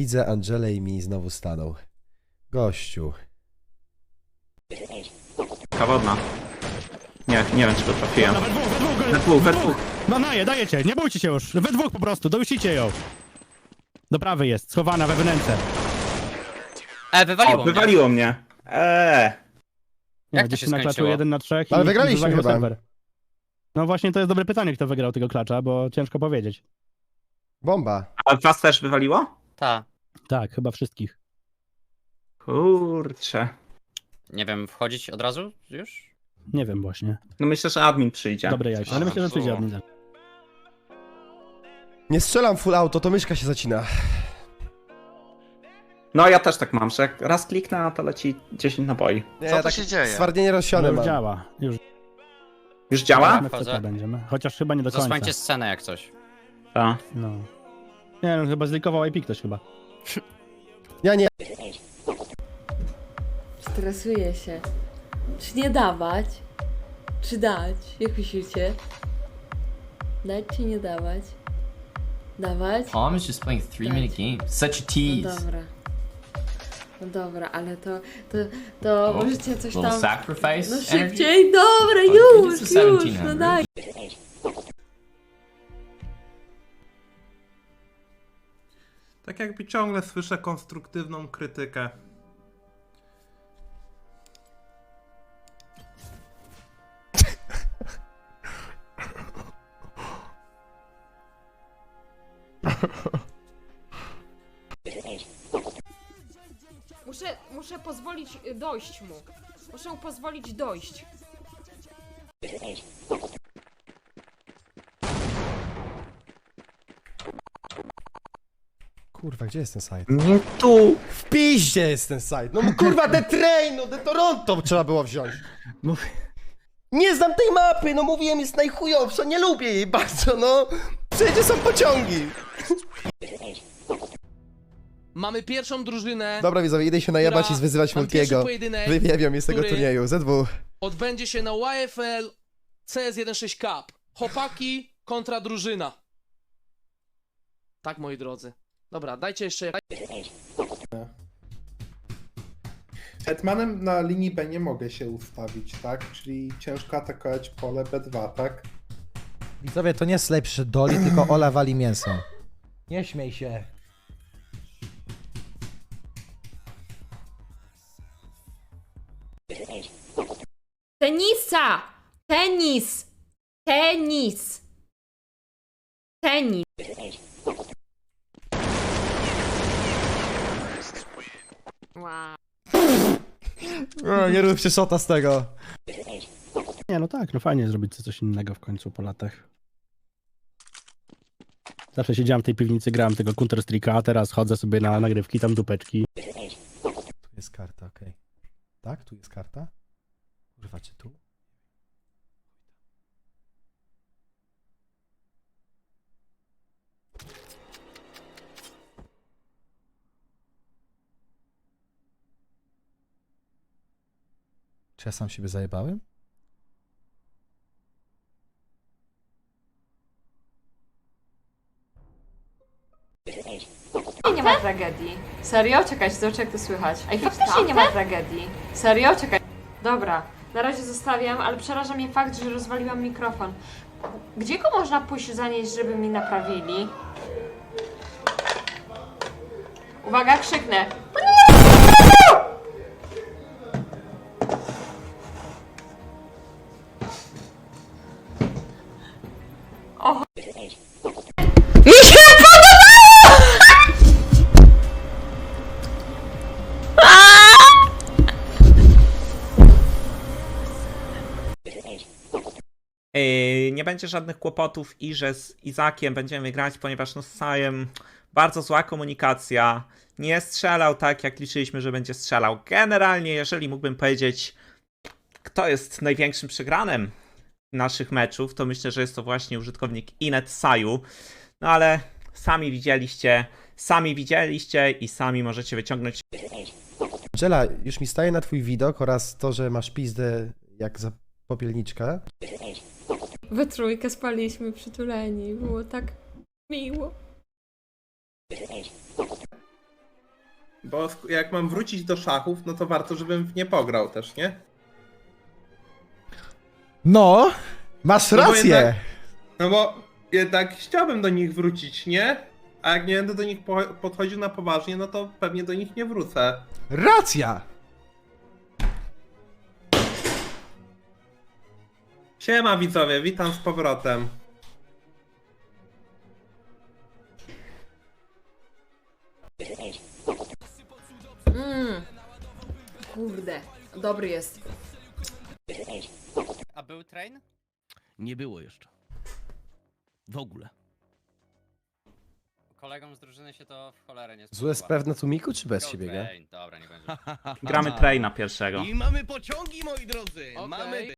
Widzę Angelę i mi znowu stanął. Gościu. Kawodna. Nie, nie wiem czy to trafiłem. We dwóch, we dwóch, We dwóch, we dwóch. No naje, dajecie, nie bójcie się już. We dwóch po prostu, dojusicie ją. Do prawej jest, schowana we wnęce. E, wywaliło O, mnie. wywaliło mnie. Eee. Nie, Jak to gdzieś się na klaczu skończyło? jeden na trzech Ale i wygraliśmy wywalił chyba. serwer. No właśnie to jest dobre pytanie, kto wygrał tego klacza, bo ciężko powiedzieć. Bomba. A was też wywaliło? Ta. Tak, chyba wszystkich. Kurczę. Nie wiem, wchodzić od razu już? Nie wiem właśnie. No myślę, że admin przyjdzie. Dobre jajko, ale myślę, że przyjdzie nich. Nie strzelam full auto, to myszka się zacina. No ja też tak mam, że jak raz kliknę, to leci 10 naboi. Nie, Co tu tak się dzieje? Stwardnienie No rozsiane już mam. działa, już Już działa? CT będziemy. Chociaż chyba nie do końca. Zasłańcie scenę jak coś. Tak. No. Nie no, chyba zlikował IP ktoś chyba. Ja nie. Stresuję się. Czy nie dawać? Czy dać? Jak myślicie? Dać czy nie dawać? Dawać? Palm is just playing three minute games. Such a No tease. dobra. No dobra, ale to, to, to możecie coś Little tam... sacrifice. No energy. szybciej, dobra, give już, już, 1700. no daj. Tak jakby ciągle słyszę konstruktywną krytykę. Muszę, muszę pozwolić y, dojść mu. Muszę mu pozwolić dojść. Kurwa, gdzie jest ten site? Nie tu. W piździe jest ten site. No kurwa, The Train, no The Toronto trzeba było wziąć. Nie znam tej mapy, no mówiłem, jest najchujowsza, nie lubię jej bardzo, no. Wszędzie są pociągi. Mamy pierwszą drużynę. Dobra widzowie, idę się najebać i zwyzywać ma pierwszy Multiego. pojedynek, Wywiewam mnie z tego który- turnieju, ZW. Odbędzie się na YFL CS16 Cup. Chłopaki kontra drużyna. Tak, moi drodzy. Dobra, dajcie jeszcze. Hetmanem na linii B nie mogę się ustawić, tak? Czyli ciężko atakować pole B2, tak? Widzowie, to nie slave przyszedł do Oli, tylko Ola wali mięso. Nie śmiej się. Tenisa! Tenis! Tenis! Tenis. Wow. O, nie róbcie szota z tego. Nie no tak, no fajnie zrobić coś innego w końcu po latach. Zawsze siedziałem w tej piwnicy, grałem tego Counter Strike'a, a teraz chodzę sobie na nagrywki, tam dupeczki. Tu jest karta, okej. Tak? Tu jest karta? Czy tu? Czy ja sam siebie zajebałem? Nie ma tragedii. Serio? Czekaj, zobaczę jak to słychać. Ej, faktycznie nie ma tragedii. Serio? Czekaj. Dobra, na razie zostawiam, ale przeraża mnie fakt, że rozwaliłam mikrofon. Gdzie go można pójść zanieść, żeby mi naprawili? Uwaga, krzyknę. Nie będzie żadnych kłopotów i że z Izakiem będziemy grać, ponieważ no z Sajem bardzo zła komunikacja. Nie strzelał tak, jak liczyliśmy, że będzie strzelał. Generalnie, jeżeli mógłbym powiedzieć, kto jest największym przegranym naszych meczów, to myślę, że jest to właśnie użytkownik Inet Saju. No ale sami widzieliście, sami widzieliście i sami możecie wyciągnąć Angela, już mi staje na twój widok oraz to, że masz pizdę jak za popielniczka. We trójkę spaliśmy przytuleni. Było tak miło. Bo sk- jak mam wrócić do szachów, no to warto, żebym w nie pograł też, nie? No, masz No bo rację. jednak- No bo jednak chciałbym do nich wrócić, nie? A jak nie będę do nich po- podchodził na poważnie, no to pewnie do nich nie wrócę. Racja. Siema widzowie, witam z powrotem. Mmm. Kurde, dobry jest. A był train? Nie było jeszcze. W ogóle. Kolegom z drużyny się to w cholerę nie Złe spodoba. spraw na tłumiku, czy bez Go siebie, nie? train. Dobra, nie będzie. Gramy traina pierwszego. I mamy pociągi, moi drodzy! Okej.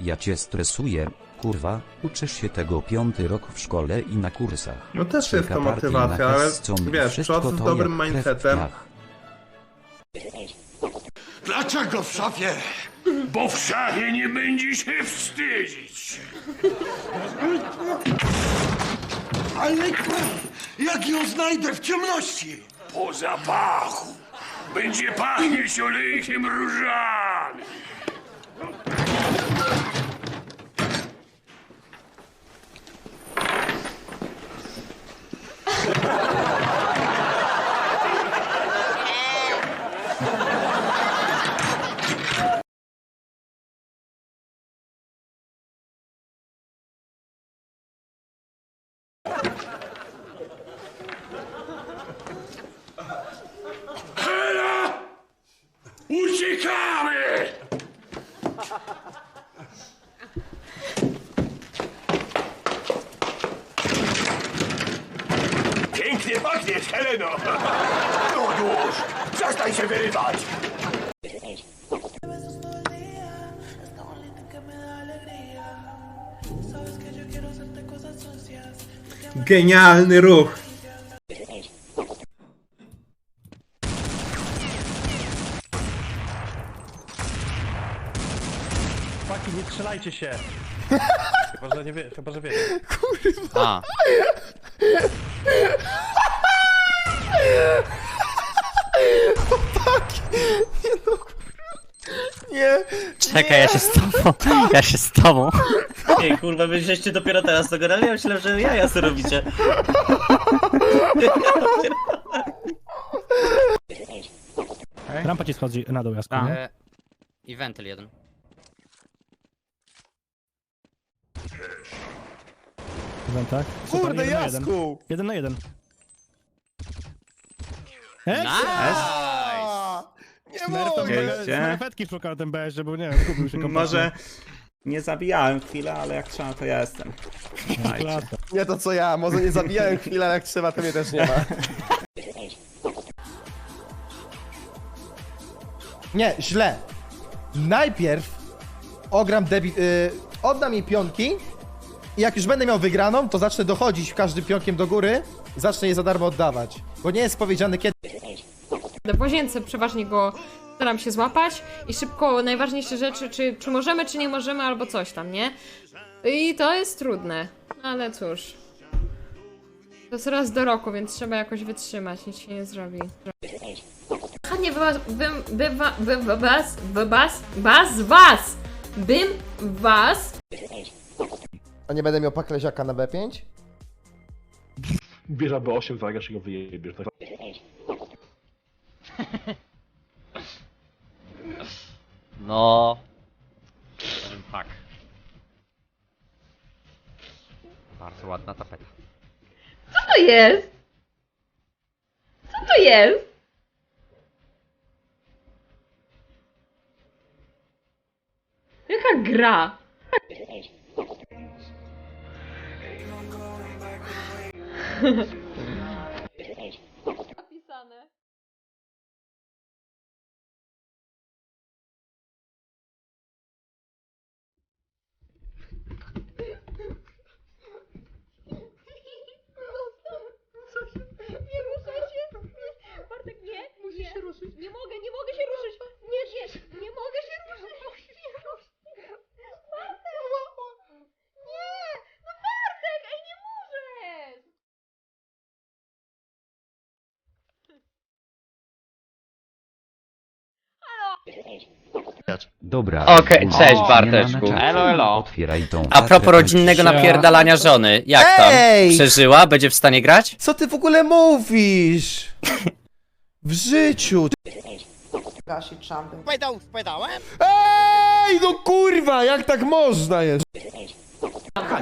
Ja cię stresuję, kurwa, uczysz się tego piąty rok w szkole i na kursach. No też jest to motywacja, ale wiesz, wszystko czas z to dobrym mindsetem. Dlaczego w szafie? Bo w szafie nie będzie się wstydzić. Ale jak ją znajdę w ciemności? Po zapachu. Będzie pachnieć olejkiem różanym. Wyrywać! Genialny ruch! Chłopaki, nie strzelajcie się! chyba, że nie wie, chyba, że wiecie. A, czekaj, ja się z tobą, ja się z tobą. Ej, kurwa, wy żeście dopiero teraz to grali? Ja myślałem, że jaja sobie robicie. Rampa ci schodzi na dół, Jasku. A. nie? E, I wentyl jeden. Jeden, tak? Super, Kurde, jeden na jeden. Jasku. Jeden na jeden. Ekstra! Nie mogę. Wiecie? Smerfetki szukał ten BS, żeby nie wiem, kupił się kompletnie. Może nie zabijałem chwilę, ale jak trzeba, to ja jestem. Klasa. Nie to co ja, może nie zabijałem chwilę, ale jak trzeba, to mnie też nie ma. Nie, źle. Najpierw ogram debit, y, oddam jej pionki i jak już będę miał wygraną, to zacznę dochodzić każdym pionkiem do góry, zacznę je za darmo oddawać. Bo nie jest powiedziane kiedy. W łazience przeważnie go staram się złapać i szybko najważniejsze rzeczy, czy, czy możemy, czy nie możemy, albo coś tam, nie? I to jest trudne, ale cóż. To jest raz do roku, więc trzeba jakoś wytrzymać, nic się nie zrobi. Chętnie was, bym, bywa, was, was, was, was, bym was A nie będę miał pakleziaka na B5? Bierz aby 8, zagrasz i go wyjebiesz. No. Jaka gra? Dobra. Okej, kurwa, cześć, nie ma Barteczku. na. Elo, elo. Otwieraj tą A propos rodzinnego napierdalania żony, jak tam? Ej! Przeżyła? Będzie w stanie grać? Co ty w ogóle mówisz? W życiu. Ej, no kurwa, jak tak można jest?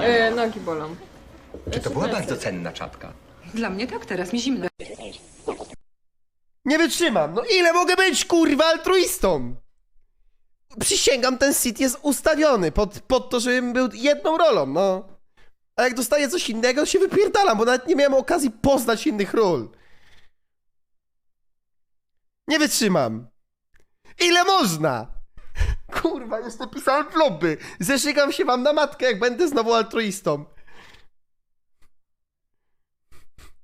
Yy, nogi bolą. Czy to była bardzo cenna czapka? Dla mnie tak, teraz mi zimno. Nie wytrzymam. No ile mogę być, kurwa, altruistą? Przysięgam, ten sit jest ustawiony pod, pod to, żebym był jedną rolą, no. A jak dostaję coś innego, to się wypierdalam, bo nawet nie miałem okazji poznać innych ról. Nie wytrzymam. Ile można? Kurwa, jeszcze pisałem w lobby. Zeszygam się wam na matkę, jak będę znowu altruistą.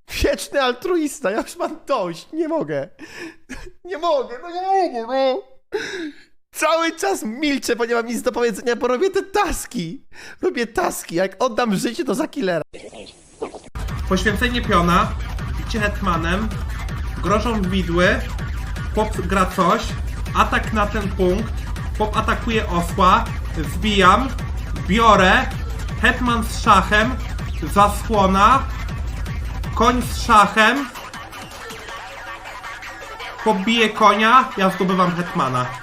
Wieczny altruista, ja już mam dość, nie mogę. Nie mogę, no nie mogę, no. Cały czas milczę, bo nie mam nic do powiedzenia, bo robię te taski. Robię taski, jak oddam życie, to za killera. Poświęcenie piona, bicie hetmanem, grożą widły, chłop gra coś, atak na ten punkt, chłop atakuje osła, wbijam, biorę, hetman z szachem, zasłona, koń z szachem, chłop bije konia, ja zdobywam hetmana.